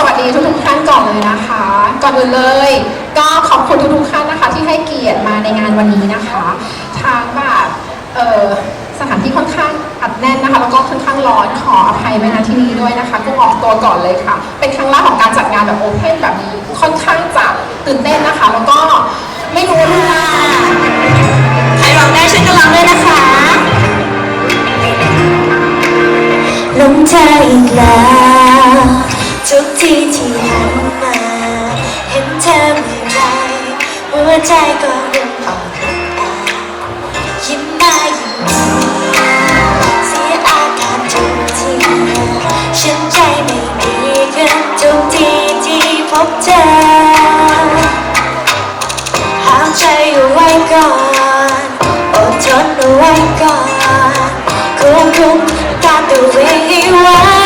สวัสดีทุกๆท่านก่อนเลยนะคะ ก่อนอื่นเลย ก็ขอบคุณทุกๆท่านนะคะ ที่ให้เกียรติมาในงานวันนี้นะคะทางแบบเอ่อสถานที่ค่อนข้างอัดแน่นนะคะแล้วก็ค่อนข้างร้อนขออภัยไว้ณที่นี้ด้วยนะคะก็ออกตัวก่อนเลยค่ะ เป็นครั้งแรกของการจัดงานแบบโอเพนแบบนี้ค่อนข้างจะตื่นเต้นนะคะ แล้วก็ไม่รู้ว่าใครร้องได้ช่วยกันร้องด้วยนะคะลงเธออีกแล้ว ทุกทีที่หันมา เห็นเธอเมื่อไรหัวใจก็เริ่มอ่อนแอยิ้มมายิ้มมาเสียอาการทุกทีฉันใจไม่ดีขึ้นทุกทีที่พบเธอห้ามใจเอาไว้ก่อนอดทนเอาไว้ก่อนควบคุมการตัวเองให้ไว้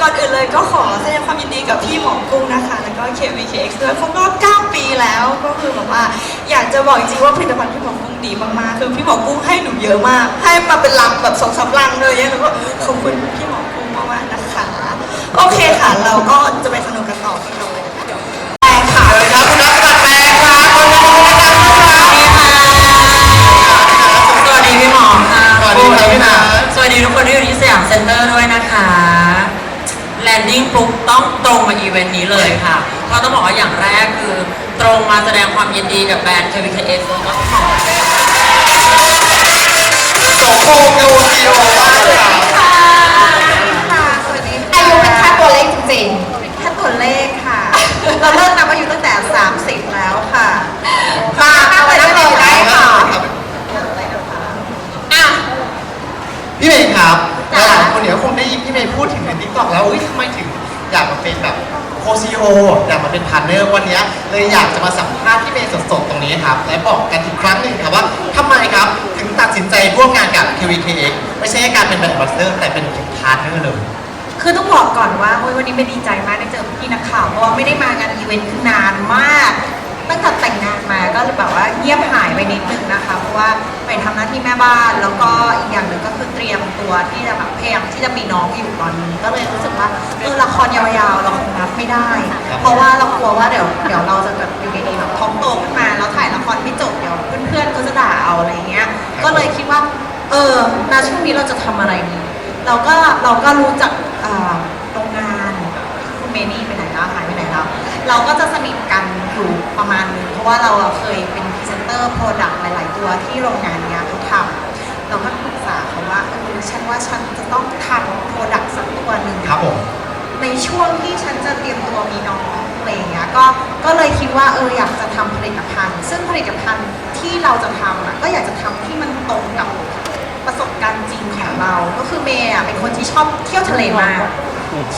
ก่อนอื่นเลยก็ขอแสดงความยินดีกับพี่หมอกุ้งนะคะ แล้วก็ KVKX ด้วยครบรอบ 9 ปีแล้ว ก็คือแบบว่าอยากจะบอกจริงๆว่าผลิตภัณฑ์พี่หมอกุ้งดีมากๆ คือพี่หมอกุ้งให้หนูเยอะมาก ให้มาเป็นลังแบบสองสามลังเลยเนี่ยหนูก็ขอบคุณพี่หมอกุ้งมากๆนะคะ โอเคค่ะ เราก็จะไปสนุกกันต่อที่เราเลยนะคะแปลงค่ะเชิญครับคุณนัทบัตรแปลงครับคนละคนละครับสวัสดีพี่หมอค่ะสวัสดีครับพี่นัทสวัสดีทุกคนที่อยู่ที่สยามเซ็นเตอร์ด้วยนะคะ นดิ้งปุ๊บต้องตรงมาอีเวนต์นี้เลยค่ะเพราะต้องบอกว่าอย่างแรกคือ ตรงมาแสดงความยินดีกับแบรนด์ KVKS แล้วก็ขอโอ้โหโยซีโอมากเลยครั โคซีโออยากมาเป็นพาร์ทเนอร์วันนี้เลยอยากจะมาสัมภาษณ์พี่เมย์สดๆตรงนี้ครับ และบอกกันอีกครั้งหนึ่งครับว่าทำไมครับถึงตัดสินใจร่วมงานกับ KVKX ไม่ใช่แค่การเป็นแบรนด์บัสเตอร์แต่เป็นพาร์ทเนอร์เลย คือต้องบอกก่อนว่าโอ้ยวันนี้ไม่ดีใจมากได้เจอพี่นักข่าวเพราะว่าไม่ได้มางานอีเวนต์นานมาก ตั้งแต่แต่งงานมาก็เลยแบบว่าเงียบหายไปนิดนึงนะคะเพราะว่าไปทำหน้าที่แม่บ้านแล้วก็อี ตรียมตัวที่จะแบบพยายามที่จะมีน้องอยู่ตอนนี้ก็เลยรู้สึกว่าเออละครยาวๆเราคงรับไม่ได้ครับเพราะว่าเรากลัวว่าเดี๋ยวเดี๋ยวเราจะแบบอยู่ดีๆแบบท้องโตขึ้นมาแล้วถ่ายละครไม่จบเดี๋ยวเพื่อนๆก็จะด่าเอาอะไรเงี้ย ก็เลยคิดว่า เออณช่วงนี้เราจะทำอะไรดีเราก็เราก็รู้จักอ่าโรงงานคุณเมนี่ไปไหนแล้วหายไปไหนแล้วเราก็จะสนิทกันอยู่ประมาณนึงเพราะว่าเราอะเคยเป็นพรีเซนเตอร์โปรดักต์หลาย ๆ ตัวที่โรงงานเนี้ยเขาทำเราก็ ฉันว่าฉันจะต้องทำโปรดักต์สักตัวหนึ่งครับผม ในช่วงที่ฉันจะเตรียมตัวมีน้องอะไรอย่างเงี้ยก็ก็เลยคิดว่าเอออยากจะทำผลิตภัณฑ์ ซึ่งผลิตภัณฑ์ที่เราจะทำอะก็อยากจะทำที่มันตรงกับประสบการณ์จริงของเรา ก็คือเมย์อะเป็นคนที่ชอบเที่ยวทะเลมาก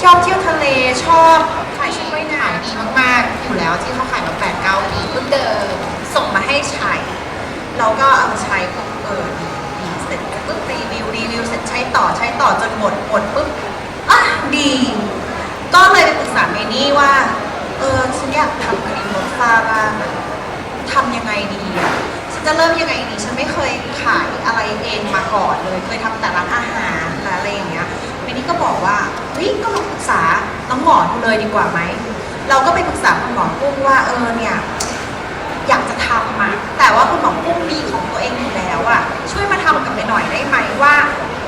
ชอบเที่ยวทะเลชอบขายชุดว่ายน้ำดีมากๆอยู่แล้วที่เขาขายมาแปดเก้าปีรุ่นเดิมส่งมาให้ใช้ เราก็เอามาใช้ปุ๊บเออดี ต่อใช้ต่อจนหมดหมดปุ๊บอะดี ก็เลยไปปรึกษาเมนี่ว่า เออฉันอยากทำครีมลดฝ้าบ้างอะทำยังไงดีอะฉันจะเริ่มยังไงดี ฉันไม่เคยขายอะไรเองมาก่อนเลย เคยทำแต่ร้านอาหารและอะไรอย่างเงี้ยเมนี่ก็บอกว่าเฮ้ยก็ลองปรึกษาน้องหมอดูเลยดีกว่าไหมเราก็ไปปรึกษาคุณหมอกุ้งว่าเออเนี่ยอยากจะทำมาแต่ว่าคุณหมอกุ้งมีของตัวเองอยู่แล้วอะช่วยมาทำกับเมย์หน่อยได้ไหมว่า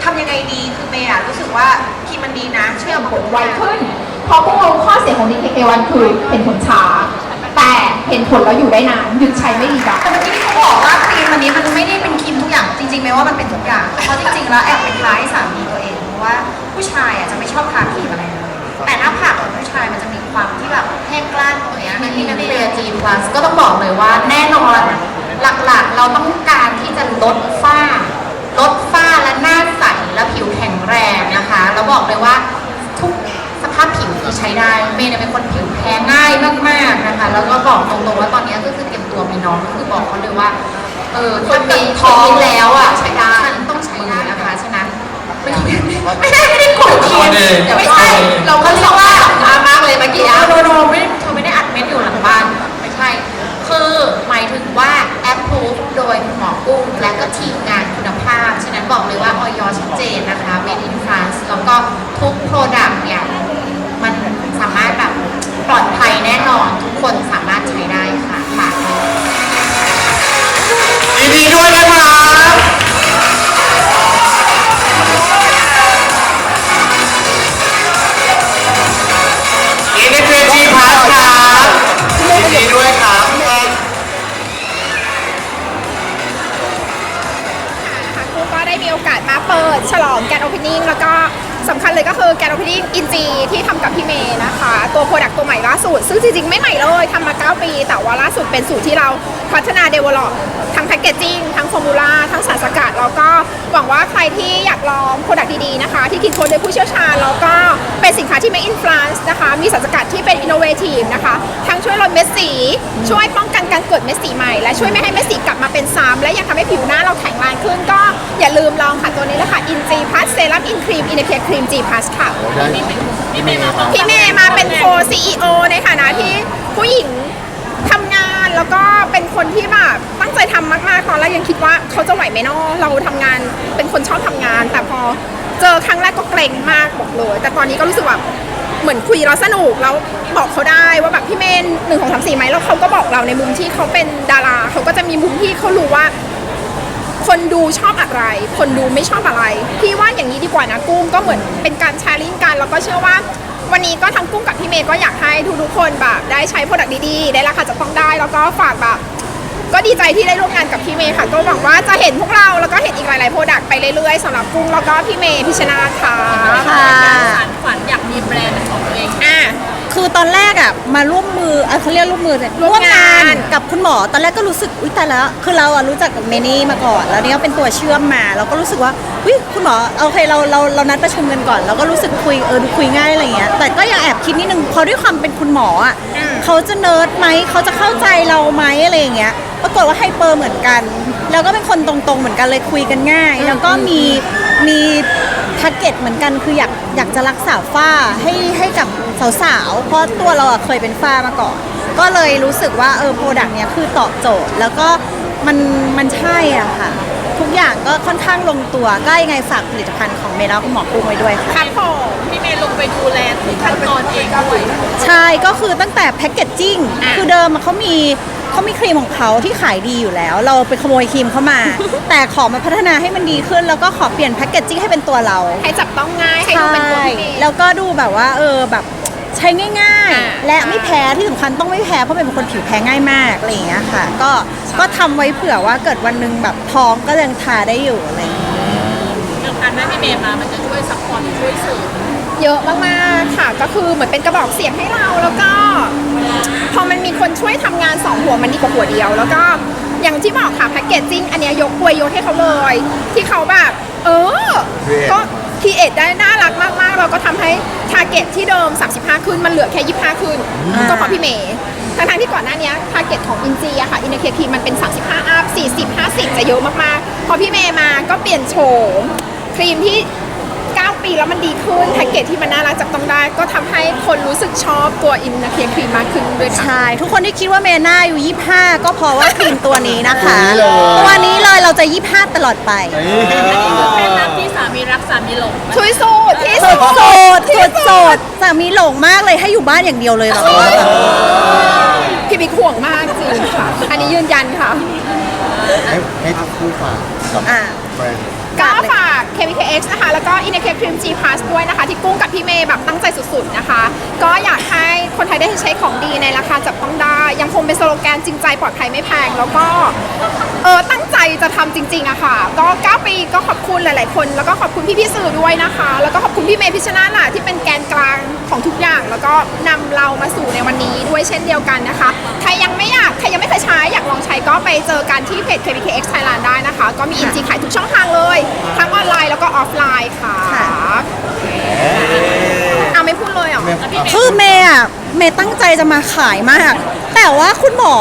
ทำยังไงดีคือเมย์อะรู้สึกว่าครีมมันดีนะช่วยเอามาผลไวขึ้นเพราะพวกเราข้อเสียของ DKK1 คือเห็นผลช้า แต่เห็นผลแล้วอยู่ได้นานหยุดใช้ไม่ดีจ้ะแต่เมื่อกี้ที่เขาบอกว่าครีมอันนี้มันไม่ได้เป็นครีมทุกอย่างจริงๆเมย์ว่ามันเป็นทุกอย่างเพราะจริงๆแล้วแอบไปท้ายสามีตัวเองเพราะว่าผู้ชายอะจะไม่ชอบทาครีมอะไรเลยแต่หน้าผากของผู้ชายมันจะมีความที่แบบแห้งกล้านตรงเนี้ยในที่นั่นเรียจีพลัสก็ต้องบอกเลยว่าแน่นอนหลักๆ เราต้องการที่จะลดฝ้า ลดฝ้าและหน้าใสและผิวแข็ง เออ คนมี ท้องแล้วอะใช้ได้ฉันต้องใช้ได้มือนะนะคะคะฉะนั้นไม่ไม่ไม่ได้ไม่ได้กดเทียนไม่ใช่ ฉลองแกนโอเพนนิ่งแล้วก็ สำคัญเลยก็คือแกนโอเพนนิ่งอินจีที่ทำกับพี่เมย์นะคะ ตัวโปรดักต์ตัวใหม่ล่าสุด ซึ่งจริงๆ ไม่ใหม่เลยทำมา 9 ปี แต่ว่าล่าสุดเป็นสูตรที่เราพัฒนาเดเวลลอปทั้งแพคเกจจิ้งทั้งฟอร์มูลาทั้งสารสกัด แล้วก็หวังว่าใครที่อยากลองโปรดักต์ดีๆนะคะ ที่คิดค้นโดยผู้เชี่ยวชาญ แล้วก็เป็นสินค้าที่ Made in France นะคะ มีสารสกัดที่เป็น innovative นะคะ ทั้งช่วยลดเม็ดสี ช่วยป้องกันการเกิดเม็ดสีใหม่ และช่วยไม่ให้เม็ดสีกลับมาเป็นซ้ำและยังทำให้ผิวหน้าเราแข็งแรงขึ้นก็อย่าลืมลองค่ะตัวนี้เลยค่ะ In G Plus Serum In Cream In Care Cream G Plus ค่ะพี่เมย์มาเป็นโค CEO ในฐานะที่ผู้หญิงทำงานแล้วก็เป็นคนที่แบบตั้งใจทำมากๆ ตอนแรกยังคิดว่าเขาจะไหวไหมเนาะเราทำงานเป็นคนชอบทำงาน แต่พอเจอครั้งแรกก็เกรงมากบอกเลย แต่ตอนนี้ก็รู้สึกแบบเหมือนคุยแล้วสนุกแล้วบอกเขาได้ว่าแบบพี่เมนหนึ่งของสามสี่ไหมแล้วเขาก็บอกเราในมุมที่เขาเป็นดาราเขาก็จะมีมุมที่เขารู้ว่า คนดูชอบอะไร คนดูไม่ชอบอะไร พี่ว่าอย่างนี้ดี กว่านะกุ้งก็เหมือนเป็นการแชร์ลิงก์กัน แล้วก็เชื่อว่า วันนี้ก็ทั้งกุ้งกับพี่เมย์ก็อยากให้ทุกๆคนแบบได้ใช้โปรดักต์ดีๆ ได้ราคาจะต้องได้ แล้วก็ฝากแบบก็ดีใจที่ได้ร่วมงานกับพี่เมย์ค่ะ ก็หวังว่าจะเห็นพวกเราแล้วก็เห็นอีกหลายๆโปรดักต์ไปเรื่อยๆสำหรับกุ้งแล้วก็พี่เมย์พิชนาธิ์ค่ะ ค่ะ ฝันอยากมีแบรนด์ คือตอนแรกอะมาร่วมมืออะเขาเรียกร่วมมือเนี่ยร่วมงาน กับคุณหมอตอนแรกก็รู้สึกอุ้ยแต่แล้วคือเราอะรู้จักกับเมนี่มาก่อน แล้วนี่ก็เป็นตัวเชื่อมมา เราก็รู้สึกว่าอุ้ยคุณหมอโอเคเราเราเรานัดประชุมกันก่อนเราก็รู้สึกคุยเออดูคุยง่ายอะไรเงี้ยแต่ก็ยังแอบคิดนิดนึงเพราะด้วยความเป็นคุณหมออะเขาจะเนิร์ดไหมเขาจะเข้าใจเราไหมอะไรอย่างเงี้ยปรากฏว่าไฮเปอร์เหมือนกัน แล้วก็เป็นคนตรงๆเหมือนกันเลยคุยกันง่าย แล้วก็มีมี ทาร์เก็ตเหมือนกันคืออยากอยากจะรักษาฝ้าให้ให้กับสาวๆ เพราะตัวเราอะเคยเป็นฝ้ามาก่อน ก็เลยรู้สึกว่าเออโปรดักต์เนี้ยคือตอบโจทย์ แล้วก็มันมันใช่อะค่ะ ทุกอย่างก็ค่อนข้างลงตัวก็ยังไงฝากผลิตภัณฑ์ของเมล่าคุณหมอปรุงไว้ด้วยค่ะ ครับผมพี่เมย์ลงไปดูแลทุกขั้นตอนเองด้วย ใช่ก็คือตั้งแต่แพ็กเกจจิ้งคือเดิมอะเขามี เขามีครีมของเขาที่ขายดีอยู่แล้ว เราไปขโมยครีมเข้ามา แต่ขอมาพัฒนาให้มันดีขึ้น แล้วก็ขอเปลี่ยนแพ็กเกจจิ้งให้เป็นตัวเราให้จับต้องง่ายให้ดูเป็นตัวพี่เมย์ แล้วก็ดูแบบว่า เออแบบใช้ง่าย อ่า ๆ และไม่แพ้ที่สำคัญต้องไม่แพ้เพราะเป็นคนผิวแพ้ง่ายมากอะไรอย่างเงี้ยค่ะ ก็ก็ทำไว้เผื่อว่าเกิดวันหนึ่งแบบท้องก็ยังทาได้อยู่อะไรอย่างเงี้ย เรื่องการได้พี่เมย์มา มันจะช่วยซัพพอร์ตช่วยเสริม เยอะมากๆค่ะ ก็คือเหมือนเป็นกระบอกเสียงให้เราแล้วก็ พอมันมีคนช่วยทำงานสองหัวมันดีกว่าหัวเดียว แล้วก็อย่างที่บอกค่ะแพคเกจจิ้งอันเนี้ยยกอวยยศให้เขาเลย ที่เขาแบบเออ Create ก็คีเอทได้น่ารักมากๆ เราก็ทำให้ทาร์เก็ตที่เดิม 35 ขึ้น มันเหลือแค่ 25 ขึ้น ก็เพราะพี่เมย์ทั้งๆที่ก่อนหน้านี้ทาร์เก็ตของอินจีอะค่ะอินเนเคทีมันเป็น 35 อัพ 40 50 จะเยอะมากๆ พอพี่เมย์มาก็เปลี่ยนโฉมครีมที่9 ปีแล้วมันดีขึ้นแพ็กเกจที่มันน่ารักจับต้องได้ ก็ทำให้คนรู้สึกชอบตัวอินนาเคียครีมมากขึ้นด้วยค่ะ ใช่ ทุกคนที่คิดว่าเมน่าอายู่ 25 ก็เพราะว่าครีมตัวนี้นะคะนี่เลย ตัวนี้เลยเราจะ 25 ตลอดไป เคล็ดลับที่สามีรักสามีหลงช่วยสูตรที่สสุดดสดสดสดสามีหลงมากเลยให้อยู่บ้านอย่างเดียวเลยแบบนี้พี่บิ๊กห่วงมากจริงค่ะ อันนี้ยืนยันค่ะ ให้ให้ทั้งคู่ฝากกับอะ แบรนด์ ก็ฝาก KVKX นะคะ แล้วก็ i n n a c a r e Cream G Plus ด้วยนะคะ ที่กุ้งกับพี่เมย์แบบตั้งใจสุดๆนะคะ ก็อยากให้คนไทยได้ใช้ของดีในราคาจับต้องได้ ยังคงเป็นสโลแกนจริงใจปลอดภัยไม่แพง แล้วก็เออตั้ง จจะทำจริงๆอะค่ะ ก็9ปีก็ขอบคุณหลาย ๆ คน แล้วก็ขอบคุณพี่ๆสื่อด้วยนะคะ แล้วก็ขอบคุณพี่เมย์พิชชนาธิ์น่ะที่เป็นแกนกลางของทุกอย่าง แล้วก็นำเรามาสู่ในวันนี้ด้วยเช่นเดียวกันนะคะ ใครยังไม่อยากใครยังไม่เคยใช้อยากลองใช้ก็ไปเจอกันที่เพจ KVKX Thailand ได้นะคะ ก็มีอินจีขายทุกช่องทางเลยทั้งออนไลน์แล้วก็ออฟไลน์ค่ะค่ะเอาไม่พูดเลยเหรอ คือเมย์อะ เมย์ตั้งใจจะมาขายมาก แต่ว่าคุณหมอ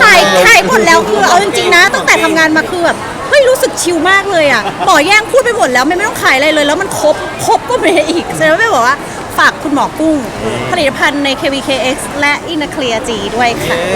ขายขายหมดแล้วคือเอาจริงๆนะ ตั้งแต่ทำงานมาคือแบบเฮ้ยรู้สึกชิลมากเลยอะหมอแย่งพูดไปหมดแล้วไม่ไม่ต้องขายอะไรเลย แล้วมันครบครบก็ไม่ได้อีกแสดงว่าไม่บอกว่าฝากคุณหมอกุ้ง ผลิตภัณฑ์ใน KVKX และ i n n a c l e a G ด้วยค่ะ เ